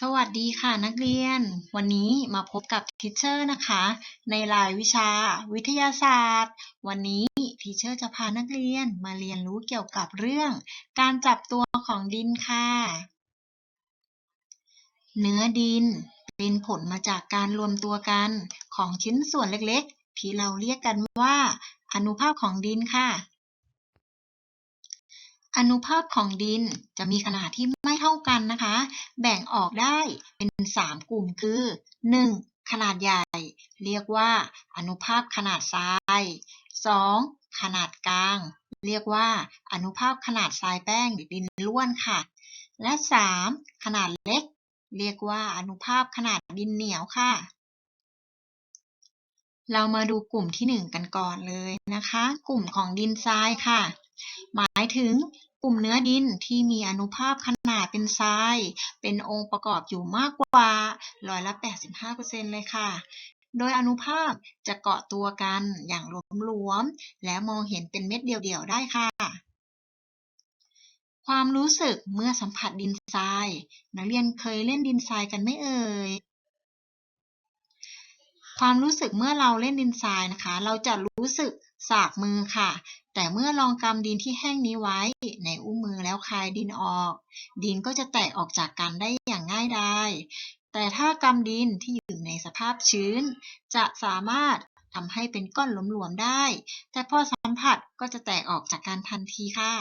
สวัสดีค่ะนักเรียน วันนี้มาพบกับทิเชอร์นะคะ ในรายวิชาวิทยาศาสตร์ วันนี้ทิเชอร์จะพานักเรียนมาเรียนรู้เกี่ยวกับเรื่อง การจับตัวของดินค่ะ เนื้อดินเป็นผลมาจากการรวมตัวกันของชิ้นส่วนเล็กๆ ที่เราเรียกกันว่าอนุภาคของดินค่ะ อนุภาคของดินจะมีขนาดที่ไม่เท่ากันนะคะ แบ่งออกได้เป็น 3 กลุ่มคือ 1. ขนาดใหญ่ เรียกว่า อนุภาคขนาดทราย 2. ขนาดกลาง เรียกว่า อนุภาคขนาดทรายแป้งหรือดินล้วนค่ะ และ 3. ขนาดเล็ก เรียกว่า อนุภาคขนาดดินเหนียวค่ะ เรามาดูกลุ่มที่ 1 กันก่อนเลยนะคะ กลุ่มของดินทรายค่ะ หมายถึงกลุ่มเนื้อดินที่มีอนุภาคขนาดเป็นทราย เป็นองค์ประกอบอยู่มากกว่าร้อยละ 85%เลยค่ะ โดยอนุภาคจะเกาะตัวกันอย่างหลวมๆ และมองเห็นเป็นเม็ดเดียวๆ ได้ค่ะ ความรู้สึกเมื่อสัมผัสดินทราย นักเรียนเคยเล่นดินทรายกันไหมเอ่ย ความรู้สึกเมื่อเราเล่นดินทรายนะคะ เราจะรู้สึกสากมือค่ะ แต่เมื่อลองกำดินที่แห้งนี้ไว้ในอุ้งมือแล้วคลายดินออก ดินก็จะแตกออกจากกันได้อย่างง่ายดายแต่ถ้ากำดินที่อยู่ในสภาพชื้น จะสามารถทำให้เป็นก้อนหลวมๆได้ แต่พอสัมผัสก็จะแตกออกจากกันทันทีค่ะ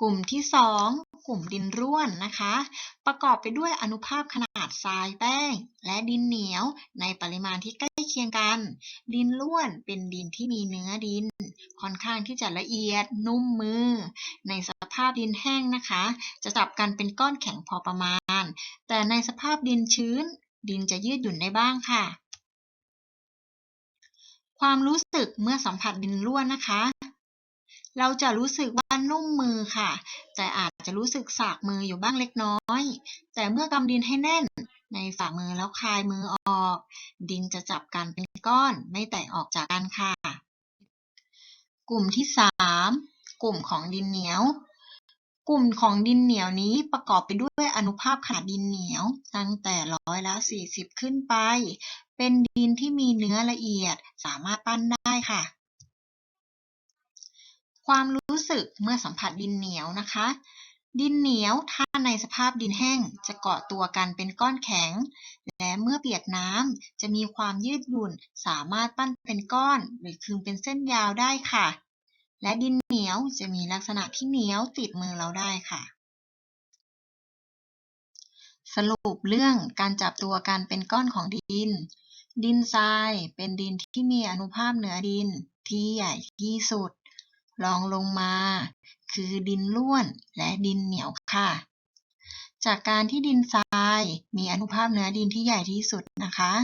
กลุ่มที่ 2 กลุ่มดินร่วนนะคะ ประกอบไปด้วยอนุภาคขนาดทรายแป้ง และดินเหนียวในปริมาณที่ใกล้เคียงกัน ดินร่วนเป็นดินที่มีเนื้อดิน ค่อนข้างที่จะละเอียดนุ่มมือ ในสภาพดินแห้งนะคะ จะจับกันเป็นก้อนแข็งพอประมาณ แต่ในสภาพดินชื้น ดินจะยืดหยุ่นได้บ้างค่ะ ความรู้สึกเมื่อสัมผัสดินร่วนนะคะเราจะรู้สึกว่า นุ่มมือค่ะ แต่อาจจะรู้สึกสากมืออยู่บ้างเล็กน้อย แต่เมื่อกำดินให้แน่น ในฝ่ามือแล้วคลายมือออก ดินจะจับกันเป็นก้อนไม่แตกออกจากกันค่ะ กลุ่มที่ 3 กลุ่มของดินเหนียว กลุ่มของดินเหนียวนี้ประกอบไปด้วยอนุภาคขนาดดินเหนียว ตั้งแต่ร้อยละ 40 ขึ้นไป เป็นดินที่มีเนื้อละเอียดสามารถปั้นได้ค่ะ ความรู้สึกเมื่อสัมผัสดินเหนียวนะคะ ดินเหนียวถ้าในสภาพดินแห้งจะเกาะตัวกันเป็นก้อนแข็ง และเมื่อเปียกน้ำจะมีความยืดหยุ่นสามารถปั้นเป็นก้อน หรือคลึงเป็นเส้นยาวได้ค่ะ และดินเหนียวจะมีลักษณะที่เหนียวติดมือเราได้ค่ะสรุปเรื่องการจับตัวกันเป็นก้อนของดิน ดินทรายเป็นดินที่มีอนุภาคเหนือดินที่ใหญ่ที่สุด รองลงมา คือดินร่วนและดินเหนียวค่ะ จากการที่ดินทรายมีอนุภาคเนื้อดินที่ใหญ่ที่สุดนะคะ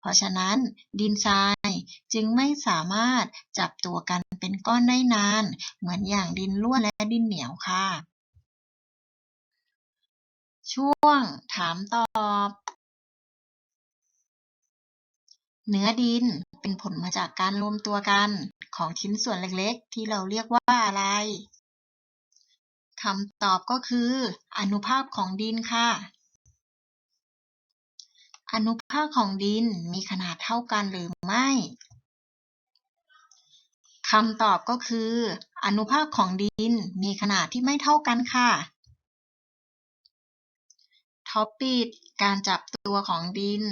เพราะฉะนั้นดินทรายจึงไม่สามารถจับตัวกันเป็นก้อนได้นาน เหมือนอย่างดินร่วนและดินเหนียวค่ะ ช่วงถามตอบเนื้อดินเป็นผลมาจากการรวมตัวกัน ของชิ้นส่วนเล็กๆ ที่เราเรียกว่าอะไรคำตอบก็คือ อนุภาคของดินค่ะ อนุภาคของดินมีขนาดเท่ากันหรือไม่คำตอบก็คือ อนุภาคของดินมีขนาดที่ไม่เท่ากันค่ะท็อปปิดการจับตัวของดิน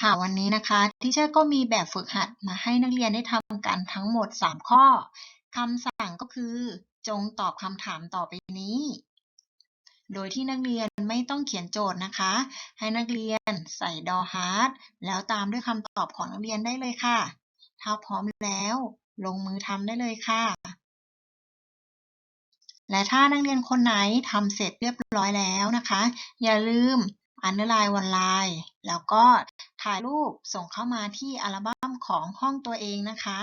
ค่ะวันนี้นะคะที่เชอร์ก็มีแบบฝึกหัดมาให้นักเรียนได้ทำกันทั้งหมด 3 ข้อคำสั่งก็คือ จงตอบคำถามต่อไปนี้ โดยที่นักเรียนไม่ต้องเขียนโจทย์นะคะ ให้นักเรียนใส่ดอฮาร์ดแล้วตามด้วยคำตอบของนักเรียนได้เลยค่ะ ถ้าพร้อมแล้วลงมือทำได้เลยค่ะ และถ้านักเรียนคนไหนทำเสร็จเรียบร้อยแล้วนะคะ อย่าลืม อันเดอร์ไลน์วันไลน์แล้วก็ถ่ายรูปส่งเข้ามาที่อัลบั้มของห้องตัวเองนะคะ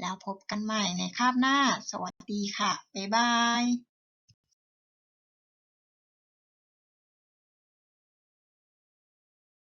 แล้วพบกันใหม่ในคาบหน้า สวัสดีค่ะ บ๊ายบาย